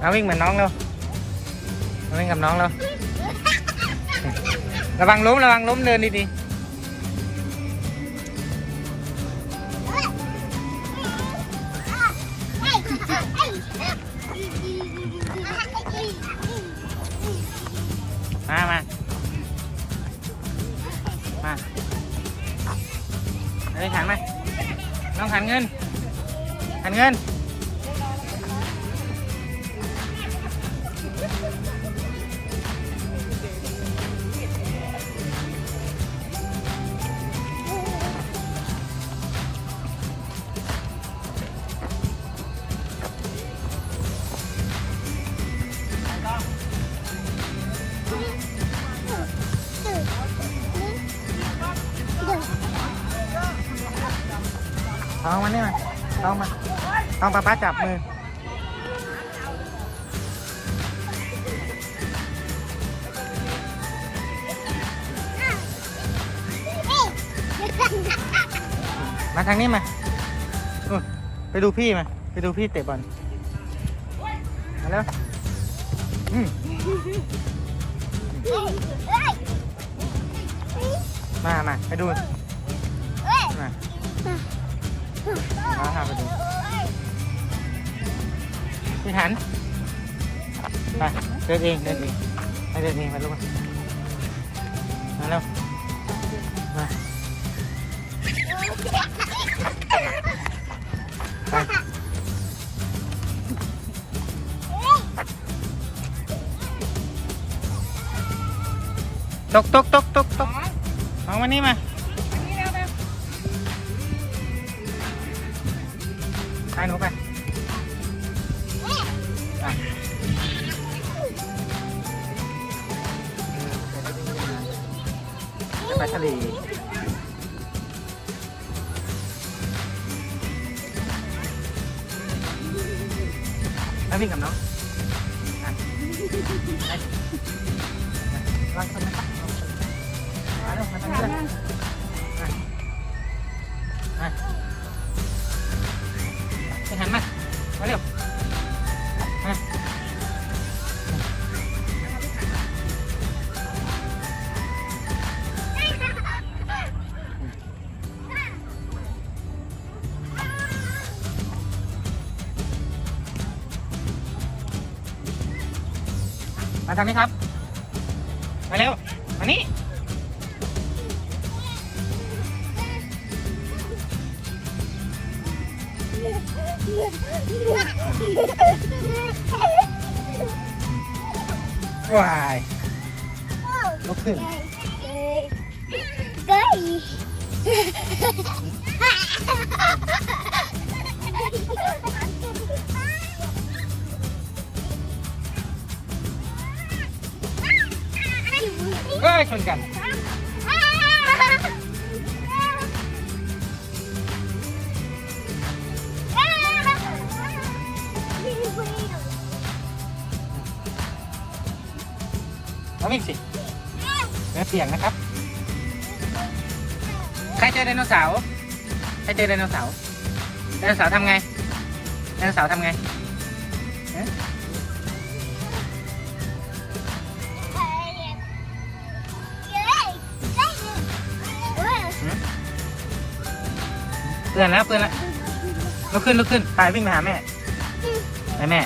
เอาวิ่งเหมือนน้องเร็วเอาวิ่ง ขันมาน้องขันเงิน ขันเงิน ทองมานี่มาทองมาทองป้าป้าจับมือมาทางนี้มาอุ๊ยไปดูพี่มา ไปดูพี่เตะบอลมาแล้วอืมมา มา ไปดู มา มาหาไปดูพี่หัน ไป เดินเอง เดินเองให้เดินเองมาลูกมามาแล้วมาไปตกตกตกตกตกเอามานี่มา ไปหนูไปไปจะไปทะเลแล้ หันมา มาเร็ว มามาทางนี้ครับ มาเร็ว มานี่ ว้ายลุกขึ้นเอ้ยชนกัน เอาวิ่งสิเนื้อเปียกนะครับ ใครเจอไดโนเสาร์ ใครเจอไดโนเสาร์ ไดโนเสาร์ทำไง ไดโนเสาร์ทำไงเอ๊ะเตือนแล้วเตือนแล้วลุกขึ้นลุกขึ้นไปวิ่งไปหาแม่ไปแม่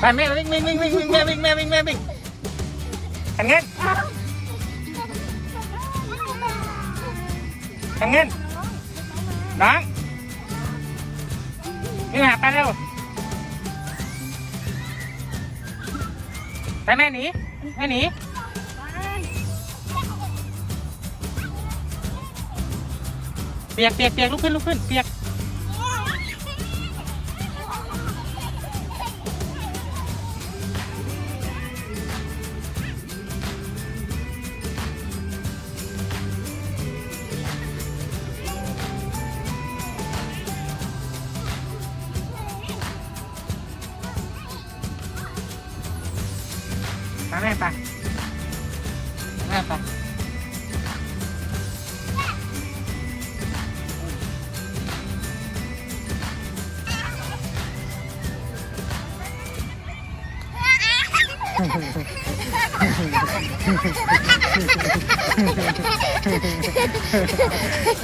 ไปแม่วิ่งวิ่งวิ่งวิ่งวิ่งแม่วิ่งแม่วิ่งแม่วิ่งทางเงินทางเงินน้องวิ่งหาไปเร็วไปแม่หนีแม่หนีเปียกเปียกเปียกลุกขึ้นลุกขึ้นเปียก ม่ไปแม่ไป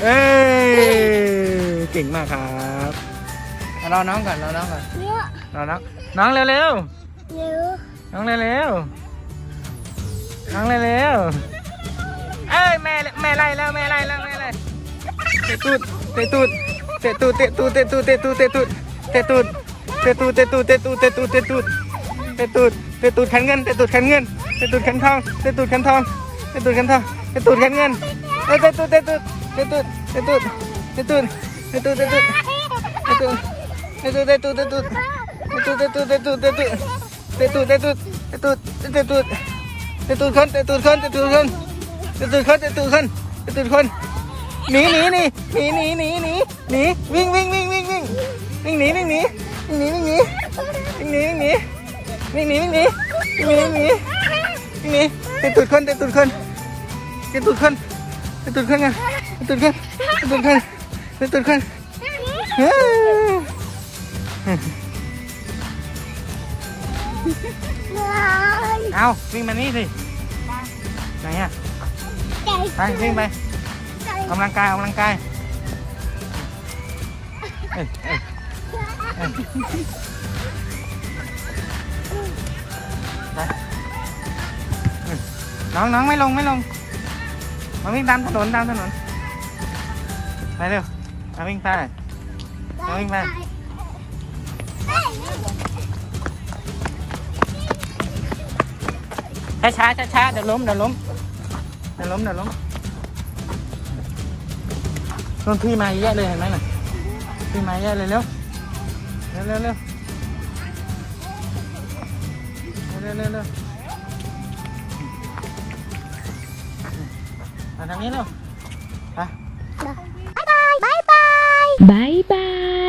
เอ้ยเก่งมากครับเอารอน้องก่อนรอน้องก่อนเอะรอน้องน้องเร็วเร็วน้องเร็วเร็ว น้งเลยแล้วเอ้ยแม่แม่ไล่แล้วแม่ไล่แล้วแม่ไล่เตะตูดเตะตูดเตะตูดเตะตูดเตะตูดเตะตูดเตะตูดเตะตูดเตะตูดเตะตูดเตะตูดเตะตูดเตะตูดเตะตูดเตะตูดขันเงินเตะตูดขันเงินเตะตูดขันทองเตะตูดขันทองเตะตูดขันทองเตะตูดขันเงินเตะเตะตูดเตะตูดเตะตูดเตะตูดเตะตูดเตะตูดเตะตูดเตะตูดเตะตูดเตะตูดเตะตูดเตะตูดเตะตูดเตะตูดเตะตูดเตะตูดเตะตูดเตะตูด ตะตูดขึ้นตะตูดขึ้นตะตูดขึ้นตะตูดขึ้นตะตูดขึ้นตะตูดขึ้นหนีหนีหนีหนีหนีหนีหนีหนีวิ่งวิ่งวิ่งวิ่งวิ่งวิ่งหนีวิ่งหนีวิ่งหนีวิ่งหนีวิ่งหนีวิ่งหนีวิ่งหนีวิ่งหนีวิ่งหนีวิ่งหนีวิ่งหนีเตะตูดคนเตะตูดคนเตะตูดคนเตะตูดคนกันเตะตูดคนเตะตูดคนเตะตูดคนเฮ้ย เอาวิ่งมานี่สิไหนอะไปวิ่งไปออกกำลังกายออกกำลังกายเอ้ยเอ้ยเอ้ยไปอืมน้องน้องไม่ลงไม่ลงมาวิ่งตามถนนตามถนนไปเร็วมาวิ่งไปมาวิ่งไป ช้าช้าช้าช้าๆเดี๋ยวล้มเดี๋ยวล้มเดี๋ยวล้มเดี๋ยวล้มนนพี่มาเยอะเลยเห็นไหมน่ะพี่มาเยอะเลยเร็วเร็วเร็วเร็วเร็วเร็วเร็วมาทางนี้เร็วไปบายบาย